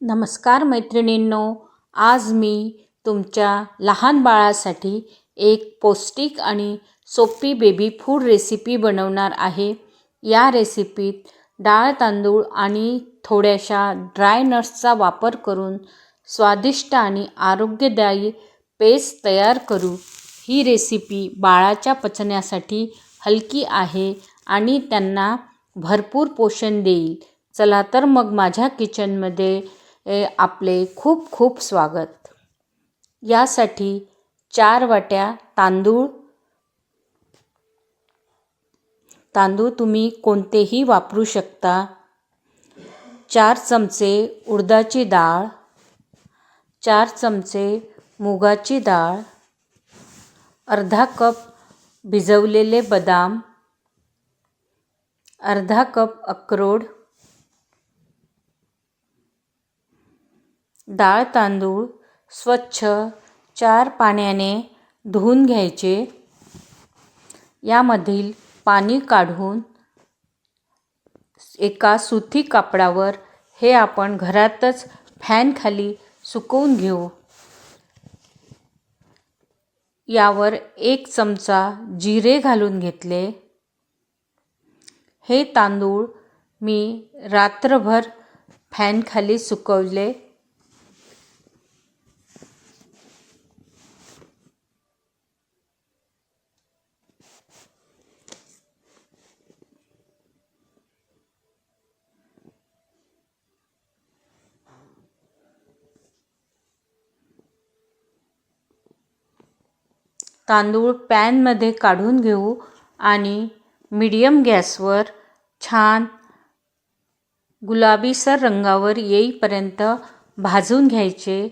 नमस्कार मैत्रिणींनो आज मी तुमच्या लहान बाळासाठी एक पौष्टिक आणि सोपी बेबी फूड रेसिपी बनवणार आहे. या रेसिपीत डाळ तांदूळ आणि थोड्याशा ड्राय नट्सचा वापर करून स्वादिष्ट आणि आरोग्यदायी पेस्ट तयार करू. ही रेसिपी बाळाच्या पचण्यासाठी हलकी आहे आणि त्यांना भरपूर पोषण देईल. चला तर मग माझ्या किचनमध्ये आपले खूप खूप स्वागत. यासाठी चार वाट्या तांदूळ तांदूळ तुम्ही कोणतेही वापरू शकता. चार चमचे उडदाची डाळ चार चमचे मुगाची डाळ अर्धा कप भिजवलेले बदाम अर्धा कप अक्रोड डाळ तांदूळ स्वच्छ चार पाण्याने धुवून घ्यायचे. यामधील पाणी काढून एका सुती कापडावर हे आपण घरातच फॅनखाली सुकवून घेऊ. यावर एक चमचा जिरे घालून घेतले. हे तांदूळ मी रात्रभर फॅनखाली सुकवले. तांदूळ पॅनमध्ये काढून घेऊ आणि मिडियम गॅसवर छान गुलाबीसर रंगावर येईपर्यंत भाजून घ्यायचे.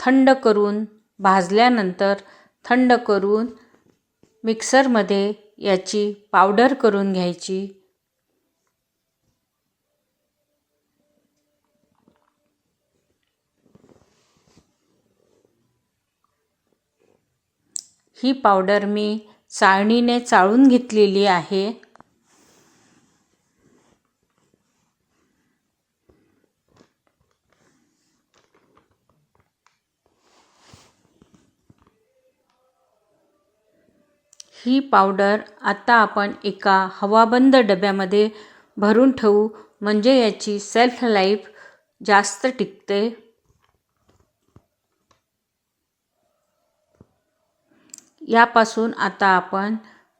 थंड करून भाजल्यानंतर थंड करून मिक्सरमध्ये याची पावडर करून घ्यायची. ही पावडर मी चाळणीने चाळून घेतलेली आहे. ही पावडर आता आपण एका हवाबंद डब्यामध्ये भरून ठेवू म्हणजे याची सेल्फ लाईफ जास्त टिकते. यापासून आता आपण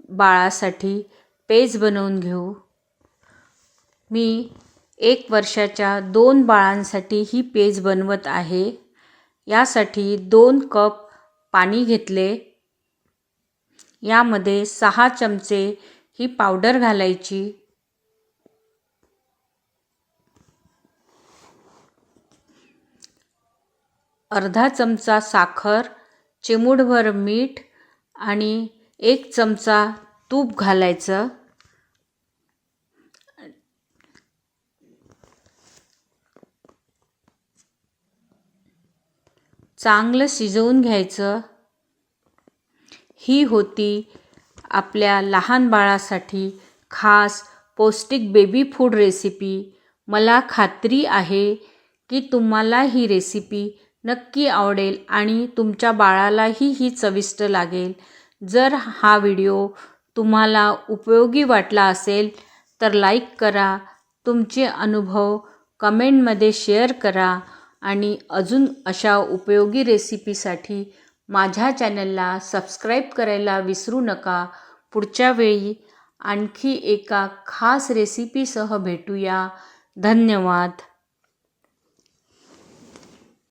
बाळासाठी पेज बनवून घेऊ. मी एक वर्षाच्या दोन बाळांसाठी ही पेज बनवत आहे. यासाठी दोन कप पाणी घेतले. यामध्ये सहा चमचे ही पावडर घालायची. अर्धा चमचा साखर चिमूटभर मीठ आणि एक चमचा तूप घालायचं. चांगलं शिजवून घ्यायचं. ही होती आपल्या लहान बाळासाठी खास पौष्टिक बेबी फूड रेसिपी मला खात्री आहे की तुम्हाला ही रेसिपी नक्की आवडेल आणि तुमच्या बाळालाही ही चविष्ट लागेल. जर हा व्हिडिओ तुम्हाला उपयोगी वाटला असेल तर लाईक करा तुमचे अनुभव कमेंटमध्ये शेअर करा आणि अजून अशा उपयोगी रेसिपीसाठी माझ्या चॅनलला सबस्क्राईब करायला विसरू नका. पुढच्या वेळी आणखी एका खास रेसिपीसह भेटूया. धन्यवाद.